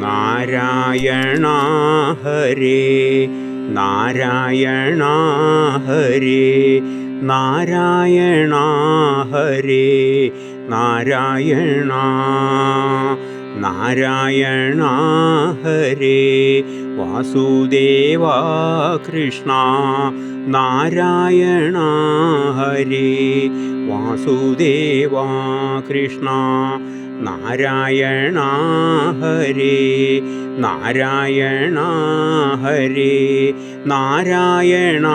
नारायणा हरे नारायणा हरे नारायणा हरे नारायणा नारायणा हरे वासुदेवा कृष्णा नारायणा हरे वासुदेवा कृष्णा നാരായണ ഹരേ നാരായണ ഹരേ നാരായണ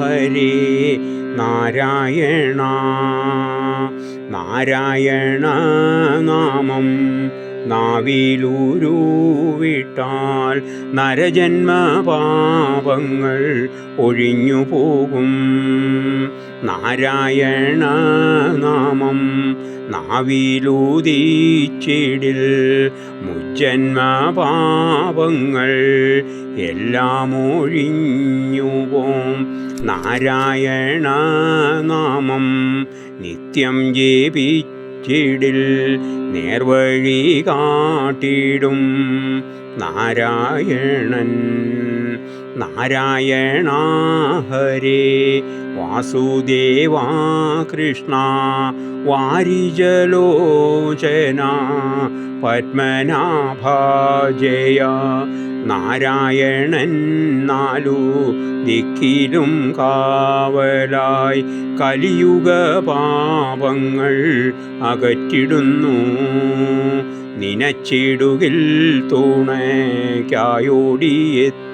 ഹരേ നാരായണ നാരായണ നാമം നാവിലൂരുവിട്ടാൽ നരജന്മ പാപങ്ങൾ ഒഴിഞ്ഞു പോകും. നാരായണ നാമം നാവിലൂതിച്ചിടിൽ മുജ്ജന്മ പാപങ്ങൾ എല്ലാം ഒഴിഞ്ഞു പോം. നാരായണ നാമം നിത്യം ജപിച്ചിടിൽ നേർവഴി കാട്ടിടും. നാരായണൻ നാരായണ ഹരേ വാസുദേവ കൃഷ്ണ വാരിജലോചന പത്മനാഭജയ നാരായണൻ നാലു ദിക്കിലും കാവലായി കലിയുഗ പാപങ്ങൾ അകറ്റിടുന്നു. നിനച്ചിടുകിൽ തുണയ്ക്കായോടിയെത്തും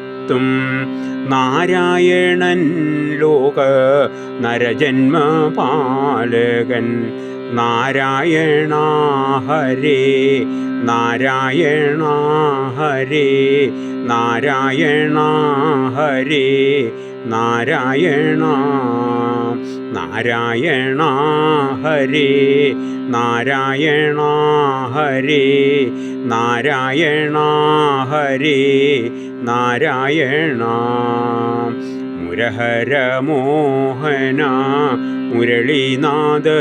നാരായണൻ ലോക നരജന്മ പാലകൻ നാരായണ ഹരേ നാരായണ ഹരേ നാരായണ ഹരേ നാരായണ നാരായണ ഹരേ നാരായണ ഹരേ നാരായണ ഹരേ നാരായണ മുരഹര മോഹന മുരളീനാദമെപ്പോഴും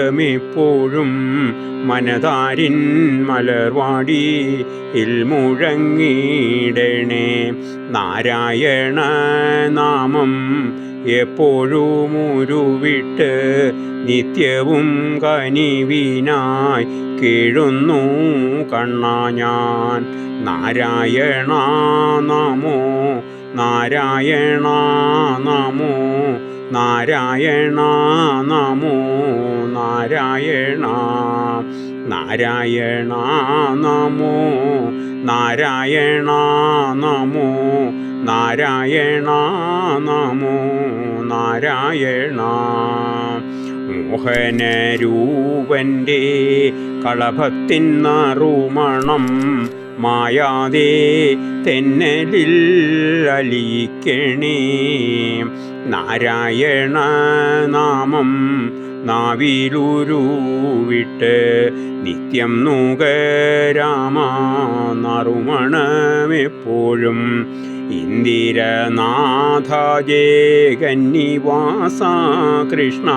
മനതാരിൻ മലർവാടി ഇൽ മുഴങ്ങിയിടണേ നാരായണ നാമം എപ്പോഴും ഉരുവിട്ട് നിത്യവും കനിവിനായി കീഴുന്നു കണ്ണാ ഞാൻ. നാരായണ നമോ നാരായണ നമോ നാരായണ നമോ നാരായണ നാരായണ നമോ നാരായണ നമോ നാരായണ നമോ നാരായണ. മോഹനരൂപന്റെ കളഭത്തിൻ നറുമണം മായാതെ തെന്നലിൽ അലിക്കണേ നാരായണ നാമം നാവിലുരുവിട്ട് നിത്യം നൂകരാമ നറുമണമെപ്പോഴും ഇന്ദിരനാഥാജേ കന്നിവാസ കൃഷ്ണ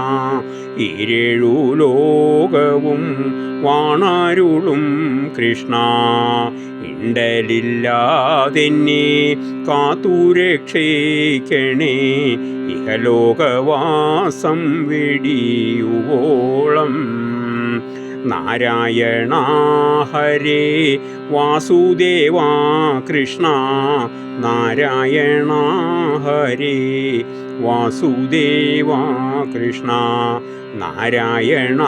ഇരേഴു ലോകവും വാണാരുളും കൃഷ്ണ. ഇണ്ടലില്ലാതെന്നെ കാത്തുരക്ഷേക്കണേ ഇഹലോകവാസം വെടിയുവോളം നാരായണ ഹരേ വാസുദേവ കൃഷ്ണ നാരായണ ഹരേ വാസുദേവ കൃഷ്ണ നാരായണ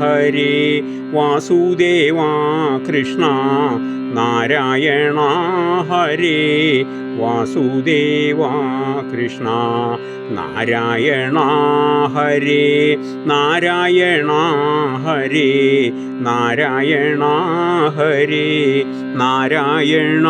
ഹരേ വാസുദേവ കൃഷ്ണ നാരായണ ഹരേ വാസുദേവ കൃഷ്ണ. നാരായണ ഹരേ നാരായണ ഹരേ നാരായണ ഹരേ നാരായണ